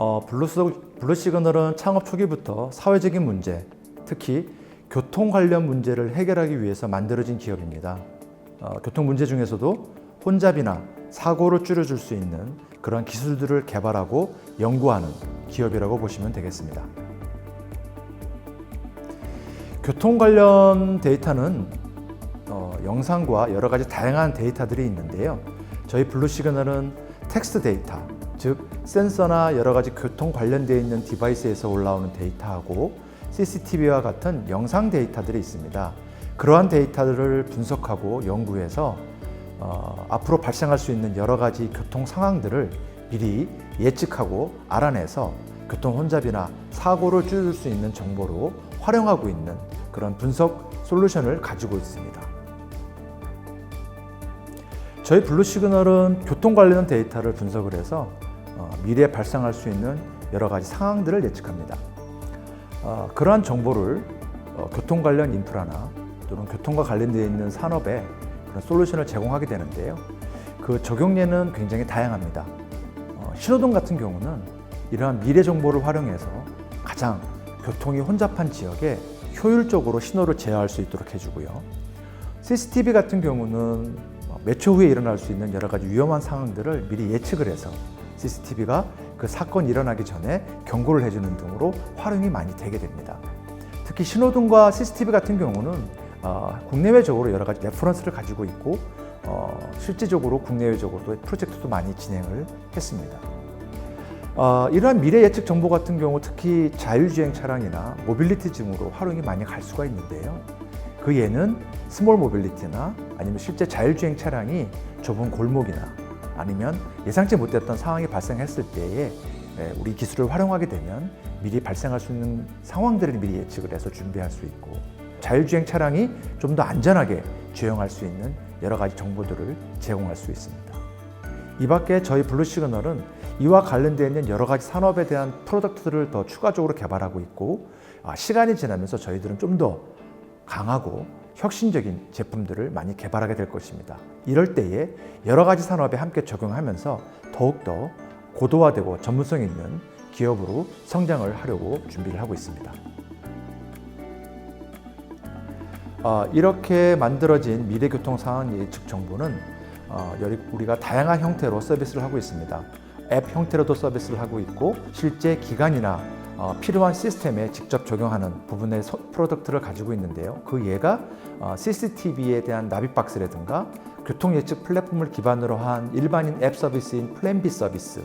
어, 블루스, 블루 시그널은 창업 초기부터 사회적인 문제, 특히 교통 관련 문제를 해결하기 위해서 만들어진 기업입니다. 어, 교통 문제 중에서도 혼잡이나 사고를 줄여줄 수 있는 그런 기술들을 개발하고 연구하는 기업이라고 보시면 되겠습니다. 교통 관련 데이터는 어, 영상과 여러 가지 다양한 데이터들이 있는데요. 저희 블루 시그널은 텍스트 데이터, 즉 센서나 여러 가지 교통 관련되어 있는 디바이스에서 올라오는 데이터하고 CCTV와 같은 영상 데이터들이 있습니다. 그러한 데이터들을 분석하고 연구해서 어, 앞으로 발생할 수 있는 여러 가지 교통 상황들을 미리 예측하고 알아내서 교통 혼잡이나 사고를 줄일 수 있는 정보로 활용하고 있는 그런 분석 솔루션을 가지고 있습니다. 저희 블루 시그널은 교통 관련 데이터를 분석을 해서 어, 미래에 발생할 수 있는 여러 가지 상황들을 예측합니다. 어, 그러한 정보를 어, 교통 관련 인프라나 또는 교통과 관련되어 있는 산업에 그런 솔루션을 제공하게 되는데요. 그 적용례는 굉장히 다양합니다. 어, 신호등 같은 경우는 이러한 미래 정보를 활용해서 가장 교통이 혼잡한 지역에 효율적으로 신호를 제어할 수 있도록 해주고요. CCTV 같은 경우는 몇초 후에 일어날 수 있는 여러 가지 위험한 상황들을 미리 예측을 해서 CCTV가 그 사건이 일어나기 전에 경고를 해주는 등으로 활용이 많이 되게 됩니다. 특히 신호등과 CCTV 같은 경우는 어, 국내외적으로 여러 가지 레퍼런스를 가지고 있고 어, 실제적으로 국내외적으로도 프로젝트도 많이 진행을 했습니다. 어, 이러한 미래 예측 정보 같은 경우 특히 자율주행 차량이나 모빌리티 증으로 활용이 많이 갈 수가 있는데요. 그 예는 스몰 모빌리티나 아니면 실제 자율주행 차량이 좁은 골목이나 아니면 예상치 못했던 상황이 발생했을 때에 예, 우리 기술을 활용하게 되면 미리 발생할 수 있는 상황들을 미리 예측을 해서 준비할 수 있고 자율주행 차량이 좀 더 안전하게 주행할 수 있는 여러 가지 정보들을 제공할 수 있습니다. 이 밖에 저희 블루 시그널은 이와 관련되어 있는 여러 가지 산업에 대한 프로덕트들을 더 추가적으로 개발하고 있고 아, 시간이 지나면서 저희들은 좀 더 강하고 혁신적인 제품들을 많이 개발하게 될 것입니다. 이럴 때에 여러 가지 산업에 함께 적용하면서 더욱더 고도화되고 전문성 있는 기업으로 성장을 하려고 준비를 하고 있습니다. 어, 이렇게 만들어진 미래교통 상황 예측 정보는 어, 우리가 다양한 형태로 서비스를 하고 있습니다. 앱 형태로도 서비스를 하고 있고 실제 기관이나 어, 필요한 시스템에 직접 적용하는 부분의 서- 프로덕트를 가지고 있는데요. 그 예가 어, CCTV에 대한 나비 박스라든가 교통 예측 플랫폼을 기반으로 한 일반인 앱 서비스인 플랜비 서비스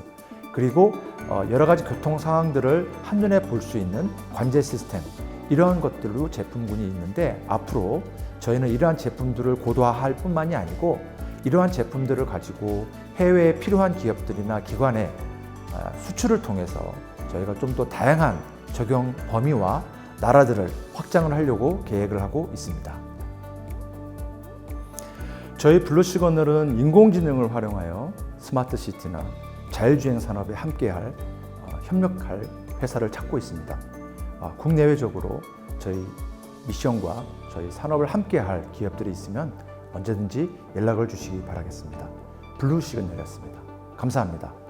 그리고 어, 여러 가지 교통 상황들을 한눈에 볼 수 있는 관제 시스템 이러한 것들로 제품군이 있는데 앞으로 저희는 이러한 제품들을 고도화할 뿐만이 아니고 이러한 제품들을 가지고 해외에 필요한 기업들이나 기관에 아, 수출을 통해서 저희가 좀 더 다양한 적용 범위와 나라들을 확장을 하려고 계획을 하고 있습니다. 저희 블루시거널은 인공지능을 활용하여 스마트 시티나 자율주행 산업에 함께할 어, 협력할 회사를 찾고 있습니다. 아, 국내외적으로 저희 미션과 저희 산업을 함께할 기업들이 있으면 언제든지 연락을 주시기 바라겠습니다. 블루 시그널이었습니다. 감사합니다.